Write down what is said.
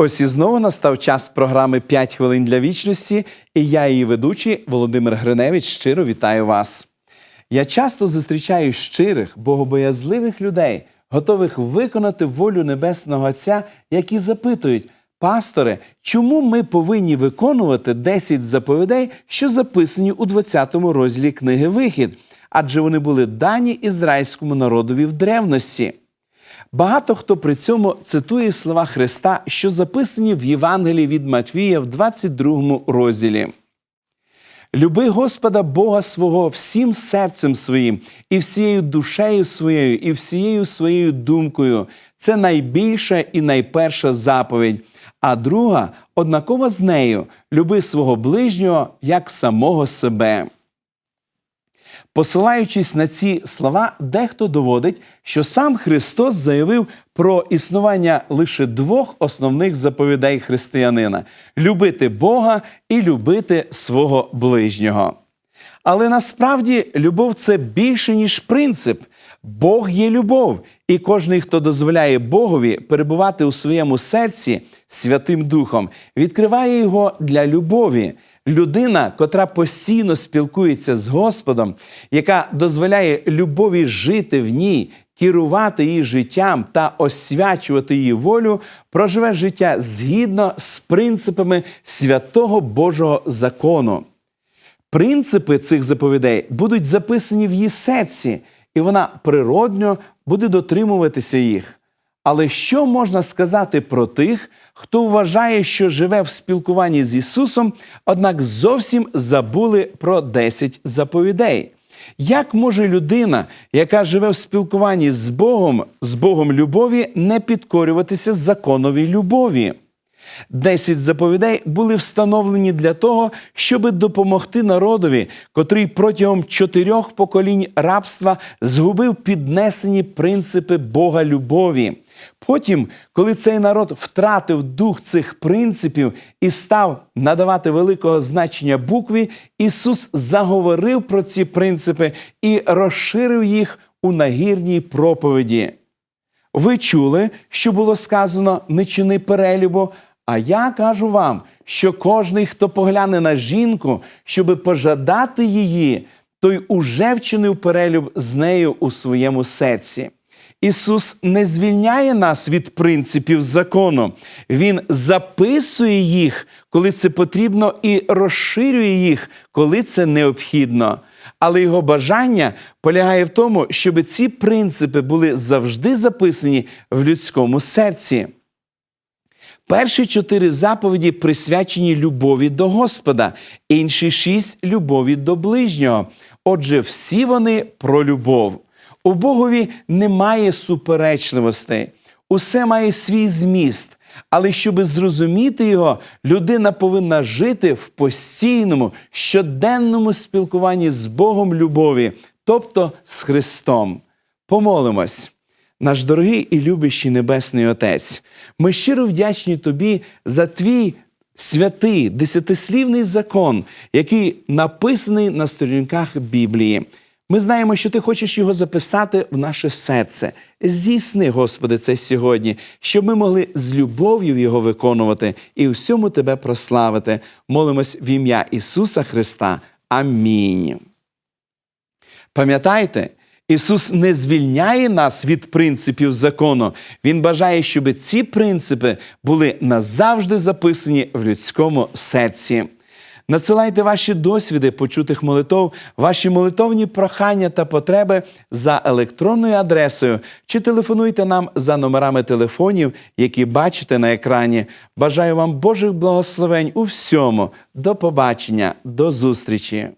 Ось і знову настав час програми «5 хвилин для вічності, і я, її ведучий Володимир Гриневич, щиро вітаю вас. Я часто зустрічаю щирих, богобоязливих людей, готових виконати волю Небесного Отця, які запитують, пасторе, чому ми повинні виконувати 10 заповідей, що записані у 20 розділі книги Вихід, адже вони були дані ізраїльському народові в древності. Багато хто при цьому цитує слова Христа, що записані в Євангелії від Матвія в 22 розділі. Люби Господа Бога свого всім серцем своїм, і всією душею своєю, і всією своєю думкою. Це найбільша і найперша заповідь. А друга, однакова з нею, люби свого ближнього як самого себе. Посилаючись на ці слова, дехто доводить, що сам Христос заявив про існування лише двох основних заповідей християнина любити Бога і любити свого ближнього. Але насправді любов це більше, ніж принцип. Бог є любов, і кожний, хто дозволяє Богові перебувати у своєму серці Святим Духом, відкриває його для любові. Людина, котра постійно спілкується з Господом, яка дозволяє любові жити в ній, керувати її життям та освячувати її волю, проживе життя згідно з принципами святого Божого закону. Принципи цих заповідей будуть записані в її серці, і вона природньо буде дотримуватися їх. Але що можна сказати про тих, хто вважає, що живе в спілкуванні з Ісусом, однак зовсім забули про 10 заповідей? Як може людина, яка живе в спілкуванні з Богом, з Богом любові, не підкорюватися законовій любові? Десять заповідей були встановлені для того, щоб допомогти народові, котрий протягом чотирьох поколінь рабства згубив піднесені принципи Бога любові. Потім, коли цей народ втратив дух цих принципів і став надавати великого значення букві, Ісус заговорив про ці принципи і розширив їх у нагірній проповіді. Ви чули, що було сказано не чини перелюбу, а я кажу вам, що кожний, хто погляне на жінку, щоби пожадати її, той уже вчинив перелюб з нею у своєму серці. Ісус не звільняє нас від принципів закону. Він записує їх, коли це потрібно, і розширює їх, коли це необхідно. Але його бажання полягає в тому, щоб ці принципи були завжди записані в людському серці. Перші чотири заповіді присвячені любові до Господа, інші шість любові до ближнього. Отже, всі вони про любов. У Богові немає суперечливостей, усе має свій зміст. Але щоб зрозуміти його, людина повинна жити в постійному, щоденному спілкуванні з Богом любові, тобто з Христом. Помолимось. Наш дорогий і любящий Небесний Отець, ми щиро вдячні Тобі за твій святий десятислівний закон, який написаний на сторінках Біблії. Ми знаємо, що ти хочеш його записати в наше серце. Здійсни, Господи, це сьогодні, щоб ми могли з любов'ю його виконувати і всьому Тебе прославити. Молимось в ім'я Ісуса Христа. Амінь. Пам'ятайте, Ісус не звільняє нас від принципів закону. Він бажає, щоб ці принципи були назавжди записані в людському серці. Надсилайте ваші досвіди почутих молитов, ваші молитовні прохання та потреби за електронною адресою чи телефонуйте нам за номерами телефонів, які бачите на екрані. Бажаю вам Божих благословень у всьому. До побачення, до зустрічі!